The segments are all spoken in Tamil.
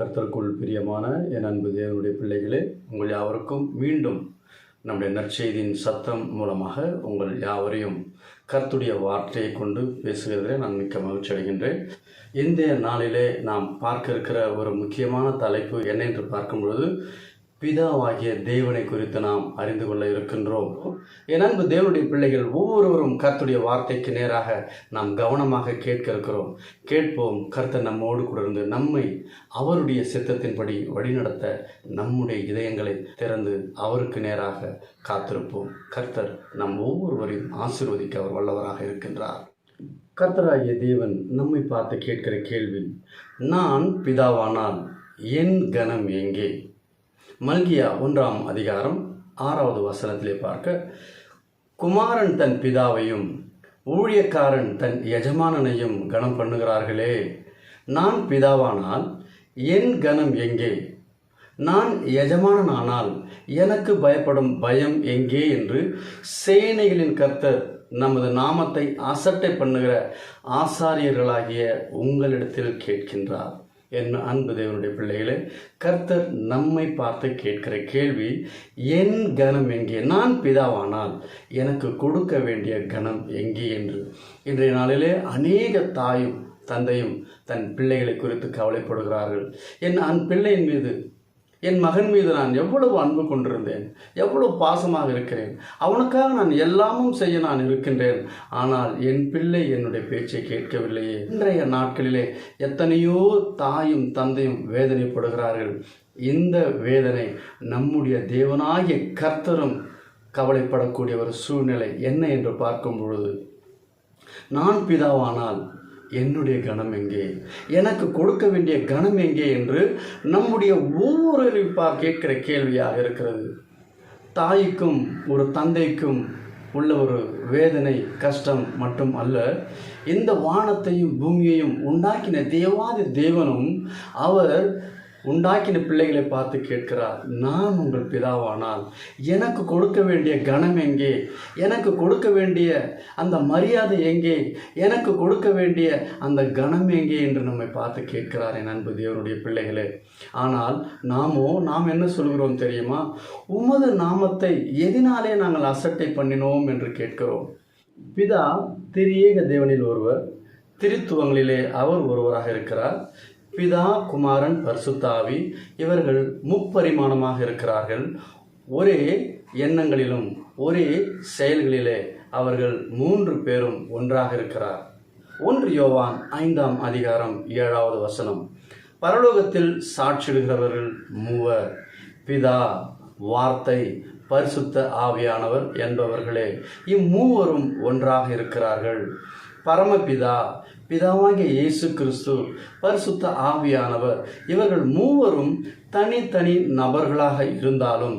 கர்த்தருக்குள் பிரியமான என் அன்பு தேவனுடைய பிள்ளைகளே உங்கள் யாவருக்கும் மீண்டும் நம்முடைய நற்செய்தியின் சத்தம் மூலமாக உங்கள் யாவரையும் கர்த்துடைய வார்த்தையை கொண்டு பேசுகிறதிலே நான் மிக்க மகிழ்ச்சி அடைகின்றேன். இந்த நாளிலே நாம் பார்க்க இருக்கிற ஒரு முக்கியமான தலைப்பு என்ன என்று பார்க்கும் பொழுது பிதாவாகிய தேவனை குறித்து நாம் அறிந்து கொள்ள இருக்கின்றோம். என் அன்பு தேவனுடைய பிள்ளைகள் ஒவ்வொருவரும் கர்த்துடைய வார்த்தைக்கு நேராக நாம் கவனமாக கேட்க இருக்கிறோம் கேட்போம் கர்த்தர் நம்மோடு கூட இருந்து நம்மை அவருடைய சித்தத்தின்படி வழிநடத்த நம்முடைய இதயங்களை திறந்து அவருக்கு நேராக காத்திருப்போம். கர்த்தர் நம் ஒவ்வொருவரையும் ஆசிர்வதிக்க அவர் வல்லவராக இருக்கின்றார். கர்த்தராகிய தேவன் நம்மை பார்த்து கேட்கிற கேள்வி நான் பிதாவானால் என் கனம் எங்கே? மல்கியா ஒன்றாம் அதிகாரம் ஆறாவது வசனத்திலே பார்க்க குமாரன் தன் பிதாவையும் ஊழியக்காரன் தன் எஜமானனையும் கனம் பண்ணுகிறார்களே. நான் பிதாவானால் என் கனம் எங்கே? நான் எஜமானனானால் எனக்கு பயப்படும் பயம் எங்கே என்று சேனைகளின் கர்த்தர் நமது நாமத்தை அசட்டை பண்ணுகிற ஆசாரியர்களாகிய உங்களிடத்தில் கேட்கின்றார். என் அன்பு தேவனுடைய பிள்ளைகளே கர்த்தர் நம்மை பார்த்து கேட்கிற கேள்வி என் கனம் எங்கே? நான் பிதாவானால் எனக்கு கொடுக்க வேண்டிய கனம் எங்கே? என்று. இன்றைய நாளிலே அநேக தாயும் தந்தையும் தன் பிள்ளைகளை குறித்து கவலைப்படுகிறார்கள். என் அன் பிள்ளையின் மீது என் மகன் மீது நான் எவ்வளவு அன்பு கொண்டிருந்தேன் எவ்வளவு பாசமாக இருக்கிறேன் அவனுக்காக நான் எல்லாமும் செய்ய நான் இருக்கின்றேன். ஆனால் என் பிள்ளை என்னுடைய பேச்சை கேட்கவில்லையே. இன்றைய நாட்களிலே எத்தனையோ தாயும் தந்தையும் வேதனைப்படுகிறார்கள். இந்த வேதனை நம்முடைய தேவனாகிய கர்த்தரும் கவலைப்படக்கூடிய ஒரு சூழ்நிலை என்ன என்று பார்க்கும் பொழுது நான் பிதாவானால் என்னுடைய கணம் எங்கே? எனக்கு கொடுக்க வேண்டிய கணம் எங்கே என்று நம்முடைய ஒவ்வொருப்பாக கேட்கிற கேள்வியாக இருக்கிறது. தாய்க்கும் ஒரு தந்தைக்கும் உள்ள ஒரு வேதனை கஷ்டம் மட்டும் அல்ல. இந்த வானத்தையும் பூமியையும் உண்டாக்கின தேவாதி தேவனும் அவர் உண்டாக்கின பிள்ளைகளை பார்த்து கேட்கிறார் நான் உங்கள் பிதாவானால் எனக்கு கொடுக்க வேண்டிய கணம் எங்கே? எனக்கு கொடுக்க வேண்டிய அந்த மரியாதை எங்கே? எனக்கு கொடுக்க வேண்டிய அந்த கணம் எங்கே? என்று நம்மை பார்த்து கேட்கிறார் என் அன்பு தேவனுடைய பிள்ளைகளே. ஆனால் நாமோ நாம் என்ன சொல்கிறோம் தெரியுமா? உமது நாமத்தை எதினாலே நாங்கள் அசட்டை பண்ணினோம் என்று கேட்கிறோம். பிதா திரியேக தேவனில் ஒருவர் திருத்துவங்களிலே அவர் ஒருவராக இருக்கிறார். பிதா குமாரன் பர்சுத்தாவி இவர்கள் முப்பரிமாணமாக இருக்கிறார்கள். ஒரே எண்ணங்களிலும் ஒரே செயல்களிலே அவர்கள் மூன்று பேரும் ஒன்றாக இருக்கிறார். ஒன்று யோவான் ஐந்தாம் அதிகாரம் ஏழாவது வசனம். பரலோகத்தில் சாட்சிடுகிறவர்கள் மூவர். பிதா வார்த்தை பரிசுத்த ஆவியானவர் என்பவர்களே இம்மூவரும் ஒன்றாக இருக்கிறார்கள். பரமபிதா பிதாவாகிய இயேசு கிறிஸ்து பரிசுத்த ஆவியானவர். இவர்கள் மூவரும் தனித்தனி நபர்களாக இருந்தாலும்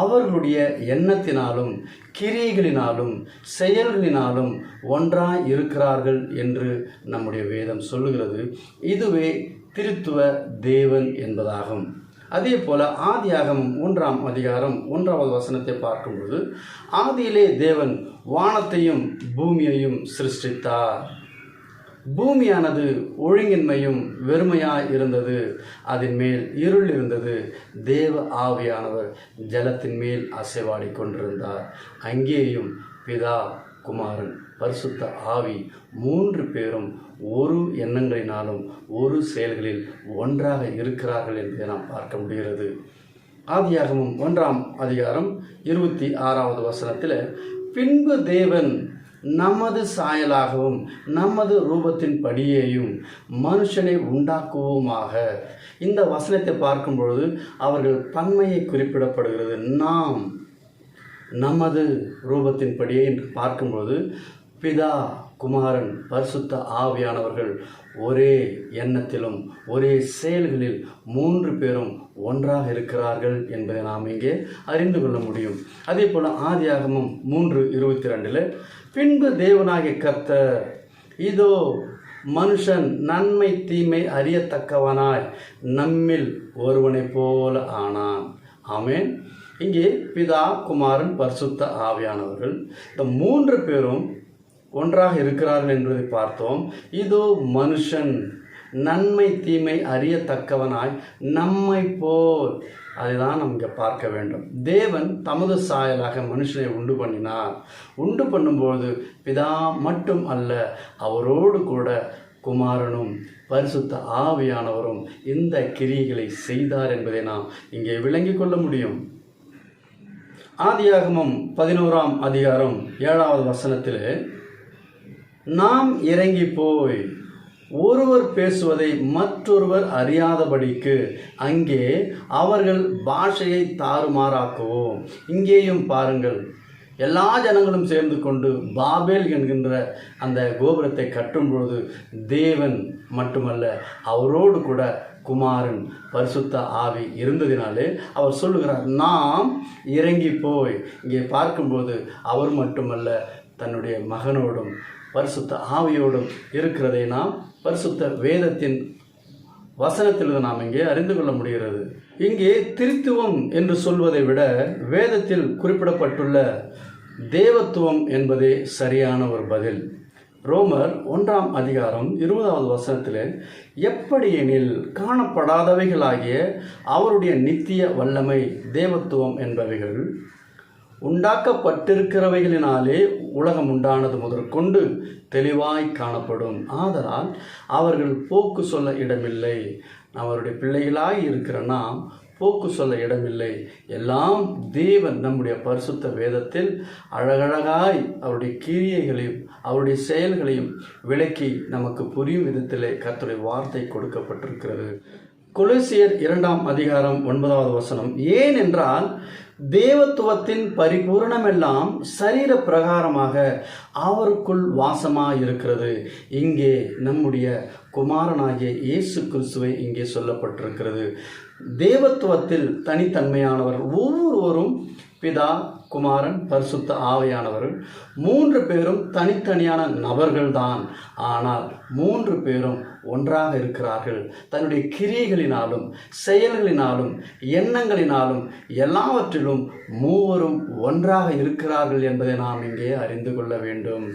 அவர்களுடைய எண்ணத்தினாலும் கிரியைகளினாலும் செயல்களினாலும் ஒன்றாய் இருக்கிறார்கள் என்று நம்முடைய வேதம் சொல்லுகிறது. இதுவே திருத்துவ தேவன் என்பதாகும். அதே போல ஆதியாகமம் ஒன்றாம் அதிகாரம் ஒன்றாவது வசனத்தை பார்க்கும்போது ஆதியிலே தேவன் வானத்தையும் பூமியையும் சிருஷ்டித்தார். பூமியானது ஒழுங்கின்மையும் வெறுமையாய் இருந்தது அதன் மேல் இருள் இருந்தது தேவ ஆவியானவர் ஜலத்தின் மேல் அசைவாடி கொண்டிருந்தார். அங்கேயும் பிதா குமாரன் பரிசுத்த ஆவி மூன்று பேரும் ஒரு எண்ணங்களினாலும் ஒரு செயல்களில் ஒன்றாக இருக்கிறார்கள் என்பதை நாம் பார்க்க முடிகிறது. ஆதியாகமும் ஒன்றாம் அதிகாரம் இருபத்தி ஆறாவது வசனத்தில் பின்பு தேவன் நமது சாயலாகவும் நமது ரூபத்தின் படியேயும் மனுஷனை உண்டாக்குவோமாக. இந்த வசனத்தை பார்க்கும் பொழுது அவர்கள் பன்மையை குறிப்பிடப்படுகிறது. நாம் நமது ரூபத்தின்படியே என்று பார்க்கும்பொழுது பிதா குமாரன் பரிசுத்த ஆவியானவர்கள் ஒரே எண்ணத்திலும் ஒரே செயல்களில் மூன்று பேரும் ஒன்றாக இருக்கிறார்கள் என்பதை நாம் இங்கே அறிந்து கொள்ள முடியும். அதே போல் ஆதியாகமும் மூன்று இருபத்தி ரெண்டில் பின்பு தேவனாகிய கர்த்தர் இதோ மனுஷன் நன்மை தீமை அறியத்தக்கவனாய் நம்மில் ஒருவனைப் போல ஆனான். ஆமேன். இங்கே பிதா குமாரன் பரிசுத்த ஆவியானவர்கள் இந்த மூன்று பேரும் ஒன்றாக இருக்கிறார்கள் என்பதை பார்த்தோம். இதோ மனுஷன் நன்மை தீமை அறியத்தக்கவனாய் நம்மை போல். அதுதான் நம்ம இங்கே பார்க்க வேண்டும். தேவன் தமது சாயலாக மனுஷனை உண்டு பண்ணினார். உண்டு பண்ணும்போது பிதா மட்டும் அல்ல அவரோடு கூட குமாரனும் பரிசுத்த ஆவியானவரும் இந்த கிரியைகளை செய்தார் என்பதை நாம் இங்கே விளங்கிக் கொள்ள முடியும். ஆதியாகமம் பதினோராம் அதிகாரம் ஏழாவது வசனத்தில் நாம் இறங்கி போய் ஒருவர் பேசுவதை மற்றொருவர் அறியாதபடிக்கு அங்கே அவர்கள் பாஷையை தாறுமாறாக்குவோம். இங்கேயும் பாருங்கள். எல்லா ஜனங்களும் சேர்ந்து கொண்டு பாபேல் என்கின்ற அந்த கோபுரத்தை கட்டும் பொழுது தேவன் மட்டுமல்ல அவரோடு கூட குமாரன் பரிசுத்த ஆவி இருந்ததினாலே அவர் சொல்லுகிறார் நாம் இறங்கி போய். இங்கே பார்க்கும்போது அவர் மட்டுமல்ல தன்னுடைய மகனோடும் பரிசுத்த ஆவியோடும் இருக்கிறதை நாம் பரிசுத்த வேதத்தின் வசனத்திலிருந்து நாம் இங்கே அறிந்து கொள்ள முடிகிறது. இங்கே திருத்துவம் என்று சொல்வதை விட வேதத்தில் குறிப்பிடப்பட்டுள்ள தேவத்துவம் என்பதே சரியான ஒரு பதில். ரோமர் ஒன்றாம் அதிகாரம் இருபதாவது வசனத்தில் எப்படியெனில் காணப்படாதவைகளாகிய அவருடைய நித்திய வல்லமை தேவத்துவம் என்பவைகள் உண்டாக்கப்பட்டிருக்கிறவைகளினாலே உலகம் உண்டானது முதற்கொண்டு தெளிவாய் காணப்படும். ஆதலால் அவர்கள் போக்கு சொல்ல இடமில்லை. அவருடைய பிள்ளைகளாய் இருக்கிற நாம் போக்கு சொல்ல இடமில்லை. எல்லாம் தேவன் நம்முடைய பரிசுத்த வேதத்தில் அழகழகாய் அவருடைய கிரியைகளையும் அவருடைய செயல்களையும் விளக்கி நமக்கு புரியும் விதத்திலே கத்துடைய வார்த்தை கொடுக்கப்பட்டிருக்கிறது. கொலோசியர் இரண்டாம் அதிகாரம் ஒன்பதாவது வசனம். ஏன் என்றால் தேவத்துவத்தின் பரிபூரணமெல்லாம் சரீர பிரகாரமாக அவருக்குள் வாசமாக இருக்கிறது இங்கே நம்முடைய குமாரனாகிய இயேசு கிறிஸ்துவை இங்கே சொல்லப்பட்டிருக்கிறது. தேவத்துவத்தில் தனித்தன்மையானவர் ஒவ்வொருவரும் பிதா குமாரன் பரிசுத்த ஆவையானவர்கள். மூன்று பேரும் தனித்தனியான நபர்கள்தான். ஆனால் மூன்று பேரும் ஒன்றாக இருக்கிறார்கள். தன்னுடைய கிரியைகளினாலும் செயல்களினாலும் எண்ணங்களினாலும் எல்லாவற்றிலும் மூவரும் ஒன்றாக இருக்கிறார்கள் என்பதை நாம் இங்கே அறிந்து கொள்ள வேண்டும்.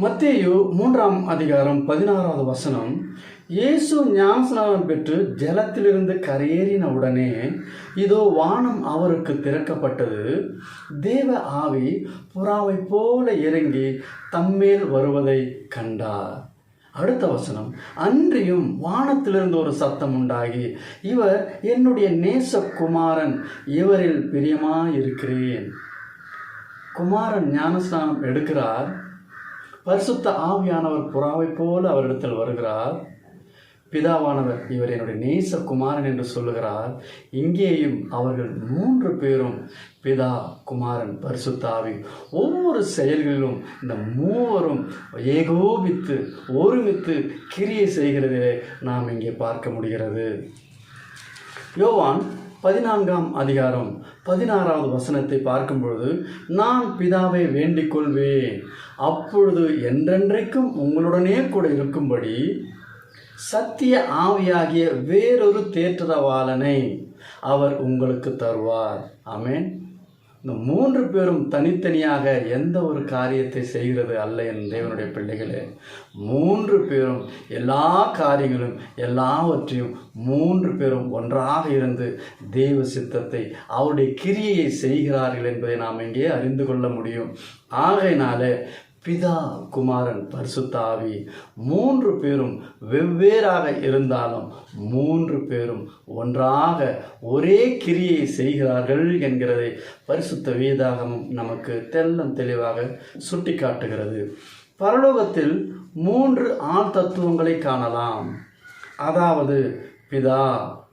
மத்தேயு மூன்றாம் அதிகாரம் பதினாறாவது வசனம் இயேசு ஞானஸ்நானம் பெற்று ஜலத்திலிருந்து கரையேறின உடனே இதோ வானம் அவருக்கு திறக்கப்பட்டது. தேவ ஆவி புறாவை போல இறங்கி தம்மேல் வருவதை கண்டார். அடுத்த வசனம். அன்றியும் வானத்திலிருந்து ஒரு சத்தம் உண்டாகி இவர் என்னுடைய நேச குமாரன் இவரில் பிரியமாயிருக்கிறேன். குமாரன் ஞானஸ்நானம் எடுக்கிறார். பரிசுத்த ஆவியானவர் புறாவை போல அவரிடத்தில் வருகிறார். பிதாவானவர் இவர் என்னுடைய நேச குமாரன் என்று சொல்லுகிறார். இங்கேயும் அவர்கள் மூன்று பேரும் பிதா குமாரன் பரிசுத்தாவி ஒவ்வொரு செயல்களிலும் இந்த மூவரும் ஏகோபித்து ஒருமித்து கிரியை செய்கிறதே நாம் இங்கே பார்க்க முடிகிறது. யோவான் பதினான்காம் அதிகாரம் பதினாறாவது வசனத்தை பார்க்கும்பொழுது நான் பிதாவை வேண்டிக் கொள்வேன் அப்பொழுது என்றென்றைக்கும் உங்களுடனே கூட இருக்கும்படி சத்திய ஆவியாகிய வேறொரு தேற்றவாளனை அவர் உங்களுக்கு தருவார். ஆமேன். இந்த மூன்று பேரும் தனித்தனியாக எந்த ஒரு காரியத்தை செய்கிறது அல்ல என் தேவனுடைய பிள்ளைகளே. மூன்று பேரும் எல்லா காரியங்களும் எல்லாவற்றையும் மூன்று பேரும் ஒன்றாக இருந்து தெய்வ சித்தத்தை அவருடைய கிரியையை செய்கிறார்கள் என்பதை நாம் இங்கே அறிந்து கொள்ள முடியும். ஆகையினாலே பிதா குமாரன் பரிசுத்த ஆவி மூன்று பேரும் வெவ்வேறாக இருந்தாலும் மூன்று பேரும் ஒன்றாக ஒரே கிரியை செய்கிறார்கள் என்கிறதை பரிசுத்த வேதாகமும் நமக்கு தெல்லம் தெளிவாக சுட்டி காட்டுகிறது பரலோகத்தில் மூன்று ஆண் தத்துவங்களை காணலாம். அதாவது பிதா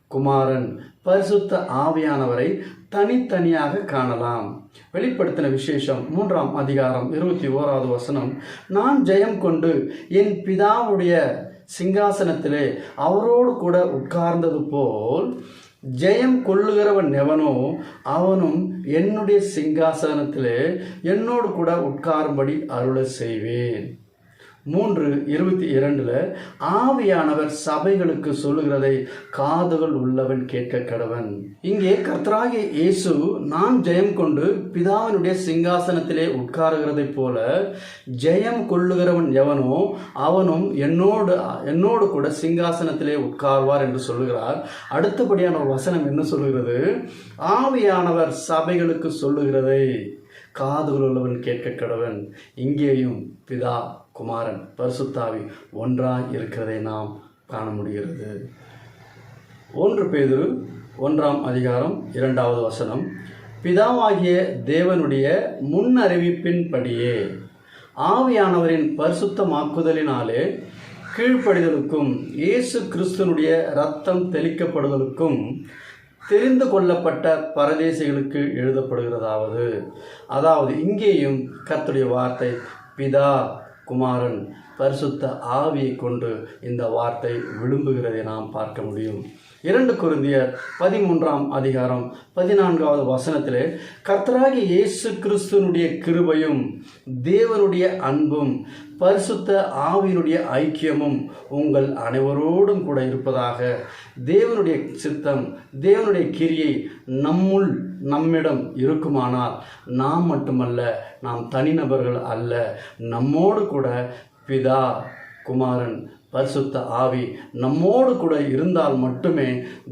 குமாரன் பரிசுத்த ஆவியானவரை தனித்தனியாக காணலாம். வெளிப்படுத்தின விசேஷம் மூன்றாம் அதிகாரம் இருபத்தி ஓராவது வசனம். நான் ஜெயம் கொண்டு என் பிதாவுடைய சிங்காசனத்திலே அவரோடு கூட உட்கார்ந்தது போல் ஜெயம் கொள்ளுகிறவன் எவனோ அவனும் என்னுடைய சிங்காசனத்திலே என்னோடு கூட உட்காரும்படி அருளை செய்வேன். மூன்று இருபத்தி இரண்டுல ஆவியானவர் சபைகளுக்கு சொல்லுகிறதை காதுகள் உள்ளவன் கேட்க கடவன். இங்கே கர்த்தராகிய இயேசு நான் ஜெயம் கொண்டு பிதாவினுடைய சிங்காசனத்திலே உட்காருகிறதைப் போல ஜெயம் கொள்ளுகிறவன் எவனோ அவனும் என்னோடு என்னோடு கூட சிங்காசனத்திலே உட்கார்வார் என்று சொல்லுகிறார். அடுத்தபடியான ஒரு வசனம் என்ன சொல்லுகிறது? ஆவியானவர் சபைகளுக்கு சொல்லுகிறதை காதுகள் உள்ளவன் கேட்க கடவன். இங்கேயும் பிதா குமாரன் பரிசுத்தாவி ஒன்றாய் இருக்கிறதை நாம் காண முடிகிறது. ஒன்று பேதுரு ஒன்றாம் அதிகாரம் இரண்டாவது வசனம். பிதாவாகிய தேவனுடைய முன்னறிவிப்பின்படியே ஆவியானவரின் பரிசுத்தமாக்குதலினாலே கீழ்ப்படிதலுக்கும் இயேசு கிறிஸ்துனுடைய ரத்தம் தெளிக்கப்படுதலுக்கும் தெரிந்து கொள்ளப்பட்ட பரதேசிகளுக்கு எழுதப்படுகிறதாவது. அதாவது இங்கேயும் கர்த்தருடைய வார்த்தை பிதா குமாரன் பரிசுத்த ஆவியை கொண்டு இந்த வார்த்தை விழும்புகிறதை நாம் பார்க்க முடியும். இரண்டு குருந்தியர் பதிமூன்றாம் அதிகாரம் பதினான்காவது வசனத்திலே கர்த்தராகி இயேசு கிறிஸ்துவனுடைய கிருபையும் தேவனுடைய அன்பும் பரிசுத்த ஆவியினுடைய ஐக்கியமும் உங்கள் அனைவரோடும் கூட இருப்பதாக. தேவனுடைய சித்தம் தேவனுடைய கிரியை நம்முள் நம்மிடம் இருக்குமானால் நாம் மட்டுமல்ல நாம் தனிநபர்கள் அல்ல. நம்மோடு கூட பிதா குமாரன் பரிசுத்த ஆவி நம்மோடு கூட இருந்தால் மட்டுமே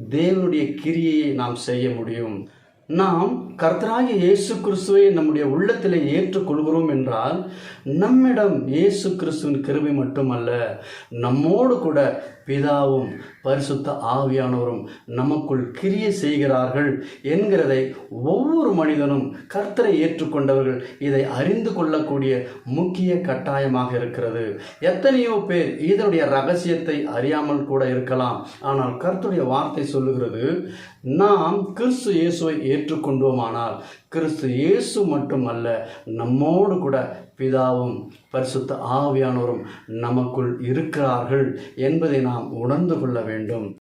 தேவனுடைய கிரியையை நாம் செய்ய முடியும். நாம் கர்த்தராகிய இயேசு கிறிஸ்துவை நம்முடைய உள்ளத்திலே ஏற்றுக்கொள்கிறோம் என்றால் நம்மிடம் இயேசு கிறிஸ்துவின் கிருபை மட்டுமல்ல நம்மோடு கூட பிதாவும் பரிசுத்த ஆவியானவரும் நமக்குள் கிரிய செய்கிறார்கள் என்கிறதை ஒவ்வொரு மனிதனும் கர்த்தரை ஏற்றுக்கொண்டவர்கள் இதை அறிந்து கொள்ளக்கூடிய முக்கிய கட்டாயமாக இருக்கிறது. எத்தனையோ பேர் இதனுடைய ரகசியத்தை அறியாமல் கூட இருக்கலாம். ஆனால் கர்த்தருடைய வார்த்தை சொல்லுகிறது நாம் கிறிஸ்து இயேசுவை ஏற்றுக்கொண்டோமானால் கிறிஸ்து இயேசு மட்டுமல்ல நம்மோடு கூட பிதாவும் பரிசுத்த ஆவியானோரும் நமக்குள் இருக்கிறார்கள் என்பதை நாம் உணர்ந்து கொள்ள வேண்டும்.